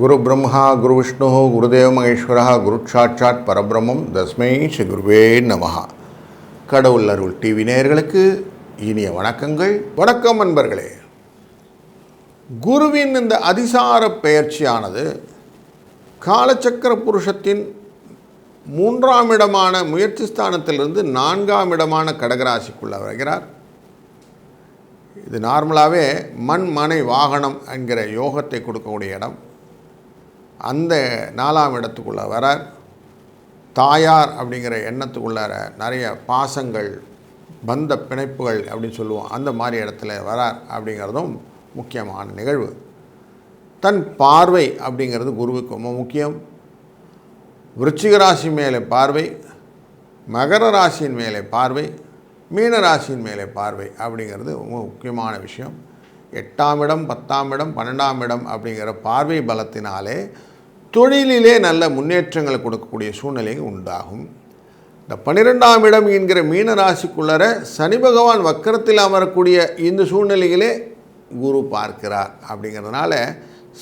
குரு பிரம்மா குரு விஷ்ணு குருதேவ மகேஸ்வரா குரு பரபிரமம் பரபிரம்மம் தஸ்மை ஸ்ரீ குருவே நமஹா கடவுள் அருள் டிவி நேயர்களுக்கு இனிய வணக்கங்கள். வணக்கம் நண்பர்களே. குருவின் இந்த அதிசார பெயர்ச்சியானது காலச்சக்கர புருஷத்தின் மூன்றாம் இடமான முயற்சி ஸ்தானத்திலிருந்து நான்காம் இடமான கடகராசிக்குள்ள வருகிறார். இது நார்மலாகவே மண் மனை வாகனம் என்கிற யோகத்தை கொடுக்கக்கூடிய இடம். அந்த நாலாம் இடத்துக்குள்ளே வரார் தாயார் அப்படிங்கிற எண்ணத்துக்குள்ளார நிறைய பாசங்கள் பந்த பிணைப்புகள் அப்படின்னு சொல்லுவோம். அந்த மாதிரி இடத்துல வரார் அப்படிங்கிறதும் முக்கியமான நிகழ்வு. தன் பார்வை அப்படிங்கிறது குருவுக்கு ரொம்ப முக்கியம். விருச்சிக ராசி மேலே பார்வை மகர ராசியின் மேலே பார்வை மீன ராசியின் மேலே பார்வை அப்படிங்கிறது ரொம்ப முக்கியமான விஷயம். எட்டாம் இடம் பத்தாம் இடம் பன்னெண்டாம் இடம் அப்படிங்கிற பார்வை பலத்தினாலே தொழிலிலே நல்ல முன்னேற்றங்களை கொடுக்கக்கூடிய சூழ்நிலை உண்டாகும். இந்த பன்னிரெண்டாம் இடம் என்கிற மீன ராசிக்குள்ளர சனி பகவான் வக்கரத்தில் அமரக்கூடிய இந்த சூழ்நிலையிலே குரு பார்க்கிறார் அப்படிங்கிறதுனால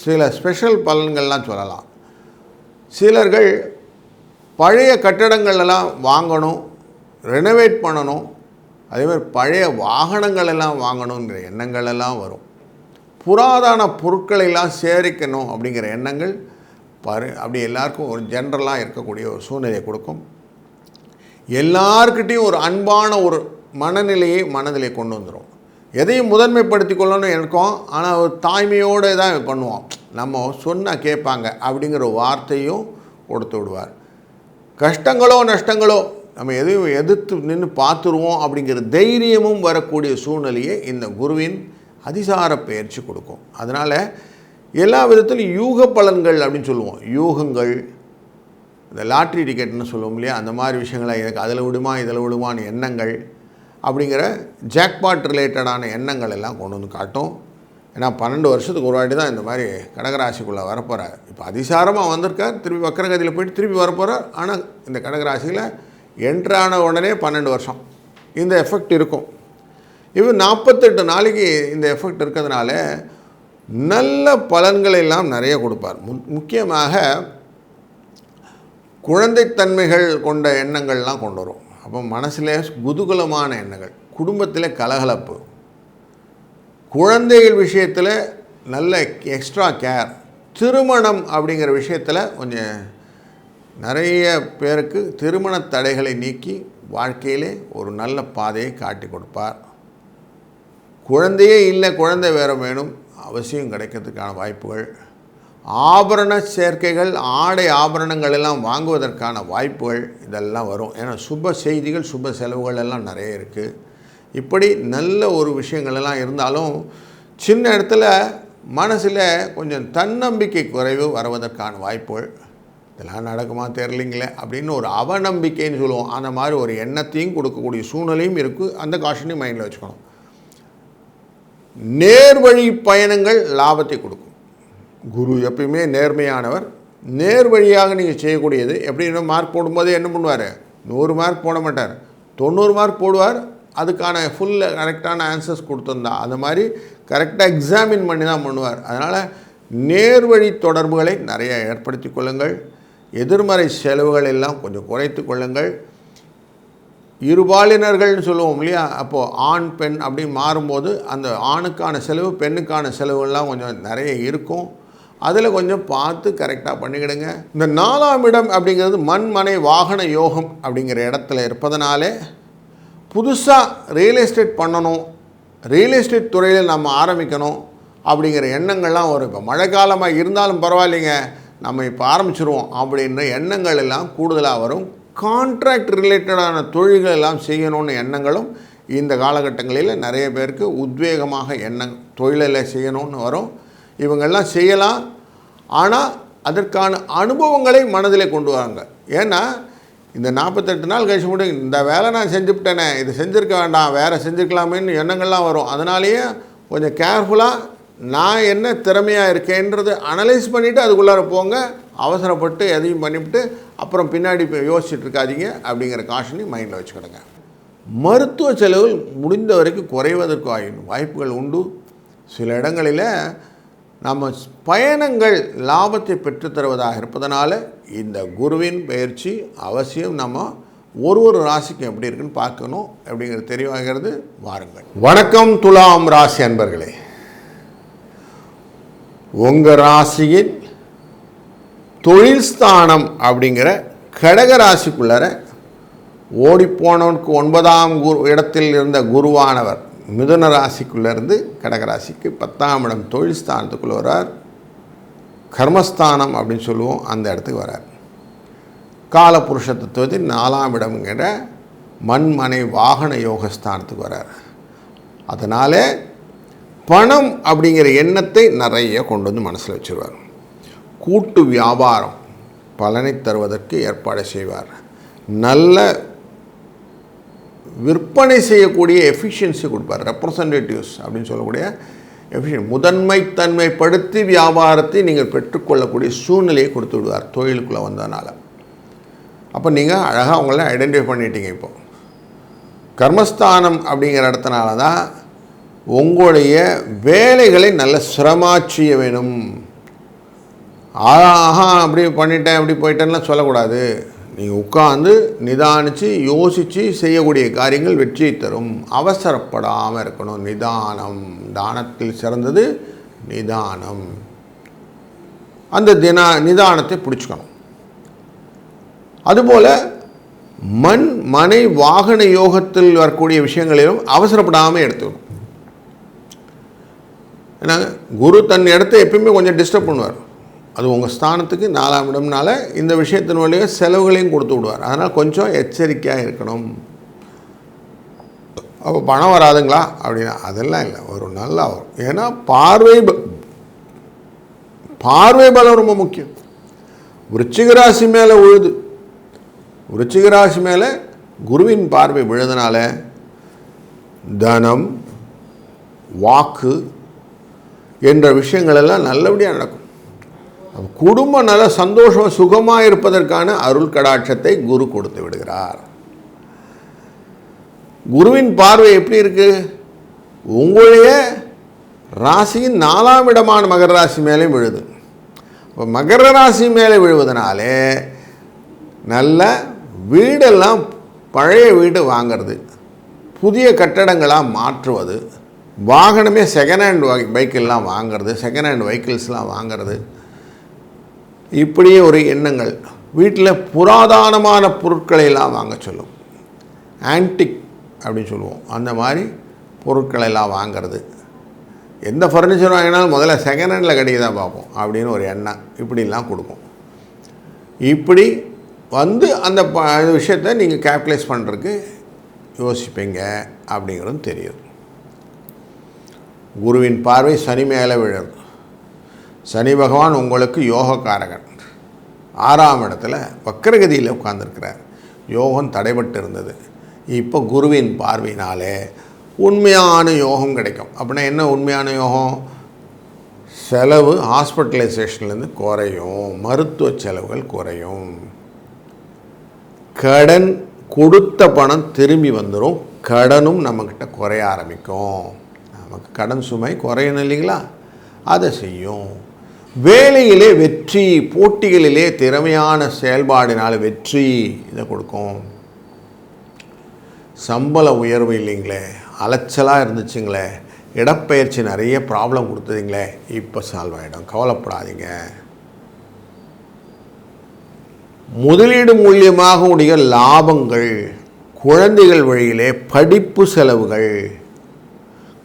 சில ஸ்பெஷல் பலன்கள்லாம் சொல்லலாம். சிலர்கள் பழைய கட்டடங்கள் எல்லாம் வாங்கணும் ரெனோவேட் பண்ணணும் அதேமாதிரி பழைய வாகனங்கள் எல்லாம் வாங்கணுங்கிற எண்ணங்கள் எல்லாம் வரும். புராதன பொருட்களை எல்லாம் சேரிக்கணும் அப்படிங்கிற எண்ணங்கள் பரு அப்படி எல்லாருக்கும் ஒரு ஜென்ரலாக இருக்கக்கூடிய ஒரு சூழ்நிலையை கொடுக்கும். எல்லார்கிட்டேயும் ஒரு அன்பான ஒரு மனநிலையை மனதிலே கொண்டு வந்துடும் எதையும் முதன்மைப்படுத்தி கொள்ளணும்னு இருக்கோம் ஆனால் ஒரு தாய்மையோடு தான் பண்ணுவோம் நம்ம சொன்னால் கேட்பாங்க அப்படிங்கிற வார்த்தையும் கொடுத்து விடுவார். கஷ்டங்களோ நஷ்டங்களோ நம்ம எதையும் எதிர்த்து நின்று பார்த்துருவோம் அப்படிங்கிற தைரியமும் வரக்கூடிய சூழ்நிலையை இந்த குருவின் அதிசார பயிற்சி கொடுக்கும். அதனால் எல்லா விதத்திலும் யூக பலன்கள் அப்படின்னு சொல்லுவோம். யூகங்கள் இந்த லாட்ரி டிக்கெட்னு சொல்லுவோம் இல்லையா? அந்த மாதிரி விஷயங்களை எனக்கு அதில் விடுமா இதில் விடுமான்னு எண்ணங்கள் அப்படிங்கிற ஜாக்பாட் ரிலேட்டடான எண்ணங்கள் எல்லாம் கொண்டு வந்து காட்டும். ஏன்னா பன்னெண்டு வருஷத்துக்கு ஒரு வாட்டி தான் இந்த மாதிரி கடகராசிக்குள்ளே வரப்போகிறார் இப்போ அதிசாரமாக வந்திருக்கார் திருப்பி வக்கரகதியில் போயிட்டு திருப்பி வரப்போகிறார் ஆனால் இந்த கடகராசியில் என்ட்ரான உடனே பன்னெண்டு வருஷம். இந்த எஃபெக்ட் இருக்கும். இவன் நாற்பத்தெட்டு நாளைக்கு இந்த எஃபெக்ட் இருக்கிறதுனால நல்ல பலன்களை எல்லாம் நிறைய கொடுப்பார். மு முக்கியமாக குழந்தைத்தன்மைகள் கொண்ட எண்ணங்கள்லாம் கொண்டு வரும். அப்போ மனசில் குதூகலமான எண்ணங்கள் குடும்பத்தில் கலகலப்பு குழந்தைகள் விஷயத்தில் நல்ல எக்ஸ்ட்ரா கேர் திருமணம் அப்படிங்கிற விஷயத்தில் கொஞ்சம் நிறைய பேருக்கு திருமண தடைகளை நீக்கி வாழ்க்கையிலே ஒரு நல்ல பாதையை காட்டி கொடுப்பார். குழந்தையே இல்லை குழந்தை வேற வேணும். அவசியம் கிடைக்கிறதுக்கான வாய்ப்புகள். ஆபரண சேர்க்கைகள் ஆடை ஆபரணங்கள் எல்லாம் வாங்குவதற்கான வாய்ப்புகள் இதெல்லாம் வரும். ஏன்னா சுப செய்திகள் சுப செலவுகள் எல்லாம் நிறைய இருக்குது இப்படி நல்ல ஒரு விஷயங்கள் எல்லாம் இருந்தாலும் சின்ன இடத்துல மனசில் கொஞ்சம் தன்னம்பிக்கை குறைவு வருவதற்கான வாய்ப்புகள். இதெல்லாம் நடக்குமா தெரிலிங்களே அப்படின்னு ஒரு அவநம்பிக்கைன்னு சொல்லுவோம். அந்த மாதிரி ஒரு எண்ணத்தையும் கொடுக்கக்கூடிய சூழ்நிலையும் இருக்குது அந்த காஷனையும் மைண்டில் வச்சுக்கணும். நேர்வழி பயணங்கள் லாபத்தை கொடுக்கும். குரு எப்பயுமே நேர்மையானவர். நேர் வழியாக நீங்கள் செய்யக்கூடியது எப்படின்னா மார்க் போடும்போது என்ன பண்ணுவார்? நூறு மார்க் போட மாட்டார். தொண்ணூறு மார்க் போடுவார். அதுக்கான ஃபுல் கரெக்டான ஆன்சர்ஸ் கொடுத்துருந்தா. அந்த மாதிரி கரெக்டாக எக்ஸாமின் பண்ணி தான் பண்ணுவார். அதனால் நேர்வழி தொடர்புகளை நிறைய ஏற்படுத்தி கொள்ளுங்கள். எதிர்மறை செலவுகள் எல்லாம் கொஞ்சம் குறைத்து கொள்ளுங்கள். இருபாலினர்கள்னு சொல்லுவோம் இல்லையா? அப்போது ஆண் பெண் அப்படின்னு மாறும்போது அந்த ஆணுக்கான செலவு பெண்ணுக்கான செலவுலாம் கொஞ்சம் நிறைய இருக்கும். அதில் கொஞ்சம் பார்த்து கரெக்டாக பண்ணிக்கிடுங்க. இந்த நாலாம் இடம் அப்படிங்கிறது மண்மனை வாகன யோகம் அப்படிங்கிற இடத்துல இருப்பதனாலே புதுசாக ரியல் எஸ்டேட் பண்ணணும் ரியல் எஸ்டேட் துறையில் நம்ம ஆரம்பிக்கணும் அப்படிங்கிற எண்ணங்கள்லாம் வரும். இப்போ மழை காலமாக இருந்தாலும் பரவாயில்லைங்க நம்ம இப்போ ஆரம்பிச்சிருவோம் அப்படின்ற எண்ணங்கள் எல்லாம் கூடுதலாக வரும். கான்ட்ராக்ட் ரிலேட்டடான தொழில்கள் எல்லாம் செய்யணும்னு எண்ணங்களும் இந்த காலகட்டங்களில் நிறைய பேருக்கு உத்வேகமாக எண்ணம் தொழிலில் செய்யணும்னு வரும். இவங்கெல்லாம் செய்யலாம். ஆனால் அதற்கான அனுபவங்களை மனதில் கொண்டு வராங்க ஏன்னா இந்த நாற்பத்தெட்டு நாள் கழிச்சு முடியும் இந்த வேலை நான் செஞ்சுவிட்டேனே இது செஞ்சுருக்க வேண்டாம் வேறு செஞ்சுருக்கலாமேன்னு எண்ணங்கள்லாம் வரும். அதனாலேயே கொஞ்சம் கேர்ஃபுல்லாக நான் என்ன திறமையாக இருக்கேன்றது அனலைஸ் பண்ணிவிட்டு அதுக்குள்ளார போங்க. அவசரப்பட்டு எதையும் பண்ணிவிட்டு அப்புறம் பின்னாடி யோசிச்சுட்டு இருக்காதீங்க அப்படிங்கிற காஷனையும் மைண்டில் வச்சுக்கிடுங்க. மருத்துவ செலவுகள் முடிந்த வரைக்கும் குறைவதற்கு வாய்ப்புகள் உண்டு. சில இடங்களில் நம்ம பயணங்கள் லாபத்தை பெற்றுத்தருவதாக இருப்பதனால இந்த குருவின் பயிற்சி அவசியம். நம்ம ஒரு ஒரு ராசிக்கும் எப்படி இருக்குன்னு பார்க்கணும் அப்படிங்கிறது தெளிவாகிறது. வாருங்கள். வணக்கம் துலாம் ராசி அன்பர்களே. உங்கள் ராசியின் தொழில் ஸ்தானம் அப்படிங்கிற கடக ராசிக்குள்ளார ஓடிப்போனவனுக்கு ஒன்பதாம் குரு இடத்தில் இருந்த குருவானவர் மிதுன ராசிக்குள்ளேருந்து கடகராசிக்கு பத்தாம் இடம் தொழில் ஸ்தானத்துக்குள்ளே வரார் கர்மஸ்தானம் அப்படின்னு சொல்லுவோம் அந்த இடத்துக்கு வரார் காலபுருஷ தத்துவத்தின் நாலாம் இடம்ங்கிற மண்மனை வாகன யோகஸ்தானத்துக்கு வரார் அதனால் பணம் அப்படிங்கிற எண்ணத்தை நிறைய கொண்டு வந்து மனசில் வச்சுருவார். கூட்டு வியாபாரம் பலனை தருவதற்கு ஏற்பாடு செய்வார். நல்ல விற்பனை செய்யக்கூடிய எஃபிஷியன்சி கொடுப்பார். ரெப்ரசன்டேட்டிவ்ஸ் அப்படின்னு சொல்லக்கூடிய எஃபிஷியன் முதன்மைத்தன்மைப்படுத்தி வியாபாரத்தை நீங்கள் பெற்றுக்கொள்ளக்கூடிய சூழ்நிலையை கொடுத்து விடுவார் தொழிலுக்குள்ளே வந்ததுனால. அப்போ நீங்கள் அழகாக அவங்கள ஐடென்டிஃபை பண்ணிட்டீங்க இப்போ. கர்மஸ்தானம் அப்படிங்கிற இடத்துனால தான் உங்களுடைய வேலைகளை நல்ல சிரமாக செய்ய வேணும். ஆஹா அப்படி பண்ணிட்டேன் அப்படி போயிட்டேன்லாம் சொல்லக்கூடாது. நீங்கள் உட்காந்து நிதானித்து யோசித்து செய்யக்கூடிய காரியங்கள் வெற்றியை தரும். அவசரப்படாமல் இருக்கணும். நிதானம். தானத்தில் சிறந்தது நிதானம். அந்த தினா நிதானத்தை பிடிச்சிக்கணும். அதுபோல் மண் மனை வாகன யோகத்தில் வரக்கூடிய விஷயங்களிலும் அவசரப்படாமல் எடுத்துக்கணும். ஏன்னா குரு தன் இடத்த எப்பயுமே கொஞ்சம் டிஸ்டர்ப் பண்ணுவார். அது உங்கள் ஸ்தானத்துக்கு நாலாம் இடம்னால இந்த விஷயத்தின் வழியாக செலவுகளையும் கொடுத்து விடுவார். அதனால் கொஞ்சம் எச்சரிக்கையாக இருக்கணும். அப்போ பணம் வராதுங்களா? அப்படின்னா அதெல்லாம் இல்லை. ஒரு நல்லா வரும் ஏன்னா பார்வை ப- பார்வை பலம் ரொம்ப முக்கியம். விருச்சிக ராசி மேலே உழுது. விருச்சிக ராசி மேலே குருவின் பார்வை விழுதுனால தனம் வாக்கு என்ற விஷயங்களெல்லாம் நல்லபடியாக நடக்கும். குடும்பம் நல்ல சந்தோஷம் சுகமாக இருப்பதற்கான அருள் கடாட்சத்தை குரு கொடுத்து விடுகிறார். குருவின் பார்வை எப்படி இருக்குது உங்களுடைய ராசியின் நாலாம் இடமான மகர ராசி மேலே விழுது. இப்போ மகர ராசி மேலே விழுவதனாலே நல்ல வீடெல்லாம் பழைய வீடு வாங்கிறது புதிய கட்டடங்களாக மாற்றுவது வாகனமே செகண்ட் ஹேண்ட் பைக்கெல்லாம் வாங்கிறது செகண்ட் ஹேண்ட் வெஹிக்கிள்ஸ்லாம் வாங்கிறது. இப்படியே ஒரு எண்ணங்கள். வீட்டில் புராதனமான பொருட்களையெல்லாம் வாங்க சொல்லும். ஆன்டிக் அப்படின்னு சொல்லுவோம். அந்த மாதிரி பொருட்களையெல்லாம் வாங்கிறது. எந்த ஃபர்னிச்சர் வாங்கினாலும் முதல்ல செகண்ட் ஹேண்டில் கிடைக்குதா பார்ப்போம் அப்படின்னு ஒரு எண்ணம். இப்படிலாம் கொடுக்கும். இப்படி வந்து அந்த ப விஷயத்தை நீங்கள் கேபிட்டலைஸ் பண்ணுறதுக்கு யோசிப்பீங்க அப்படிங்கிறதும் தெரியும். குருவின் பார்வை சனி மேலே விழும். சனி பகவான் உங்களுக்கு யோகக்காரகன். ஆறாம் இடத்துல வக்கரகதியில் உட்கார்ந்துருக்கிறார். யோகம் தடைபட்டு இருந்தது. இப்போ குருவின் பார்வையினாலே உண்மையான யோகம் கிடைக்கும். அப்படின்னா என்ன உண்மையான யோகம்? செலவு ஹாஸ்பிட்டலைசேஷன்லேருந்து குறையும். மருத்துவ செலவுகள் குறையும். கடன் கொடுத்த பணம் திரும்பி வந்துடும் கடனும் நம்மக்கிட்ட குறைய ஆரம்பிக்கும். நமக்கு கடன் சுமை குறையணும் இல்லைங்களா? அதை செய்யும். வேலையிலே வெற்றி போட்டிகளிலே திறமையான செயல்பாடினால் வெற்றி இதை கொடுக்கும். சம்பள உயர்வு இல்லைங்களே அலைச்சலாக இருந்துச்சுங்களே இடப்பெயர்ச்சி நிறைய ப்ராப்ளம் கொடுத்ததுங்களே இப்போ சால்வ் ஆகிடும் கவலைப்படாதீங்க. முதலீடு மூலியமாக உடைய லாபங்கள் குழந்தைகள் வழியிலே படிப்பு செலவுகள்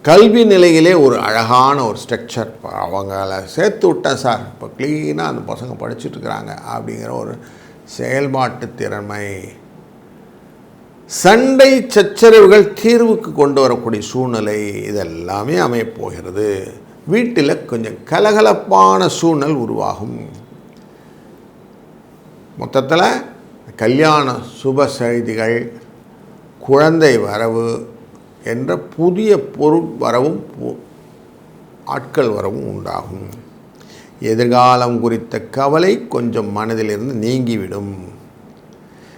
கல்வி நிலையிலே ஒரு அழகான ஒரு ஸ்ட்ரக்சர் அவங்கள சேர்த்து விட்டேன் சார் இப்போ க்ளீனாக அந்த பசங்க படிச்சுட்டு இருக்கிறாங்க அப்படிங்கிற ஒரு செயல்பாட்டு திறமை. சண்டை சச்சரவுகள் தீர்வுக்கு கொண்டு வரக்கூடிய சூழ்நிலை இதெல்லாமே அமையப்போகிறது வீட்டில் கொஞ்சம் கலகலப்பான சூழ்நிலை உருவாகும். மொத்தத்தில் கல்யாண சுப செய்திகள் குழந்தை வரவு என்ற புதிய பொருள் வரவும் பு- ஆட்கள் வரவும் உண்டாகும். எதிர்காலம் குறித்த கவலை கொஞ்சம் மனதிலிருந்து நீங்கிவிடும்.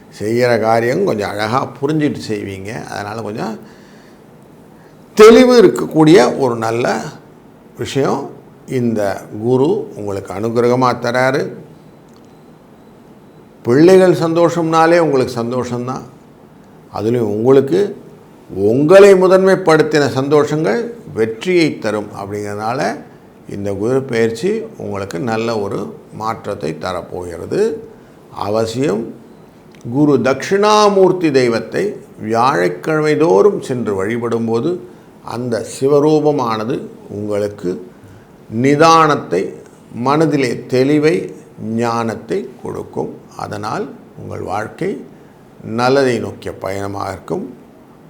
செய்கிற காரியம் கொஞ்சம் அழகாக புரிஞ்சிட்டு செய்வீங்க. அதனால் கொஞ்சம் தெளிவு இருக்கக்கூடிய ஒரு நல்ல விஷயம் இந்த குரு உங்களுக்கு அனுகிரகமாக தராரு. பிள்ளைகள் சந்தோஷம்னாலே உங்களுக்கு சந்தோஷம்தான். அதுலேயும் உங்களுக்கு உங்களை முதன்மைப்படுத்தின சந்தோஷங்கள் வெற்றியை தரும் அப்படிங்கிறதுனால இந்த குரு பயிற்சி உங்களுக்கு நல்ல ஒரு மாற்றத்தை தரப்போகிறது. அவசியம் குரு தட்சிணாமூர்த்தி தெய்வத்தை வியாழக்கிழமை தோறும் சென்று வழிபடும்போது அந்த சிவரூபமானது உங்களுக்கு நிதானத்தை மனதிலே தெளிவை ஞானத்தை கொடுக்கும். அதனால் உங்கள் வாழ்க்கை நல்லதை நோக்கிய பயணமாக இருக்கும்.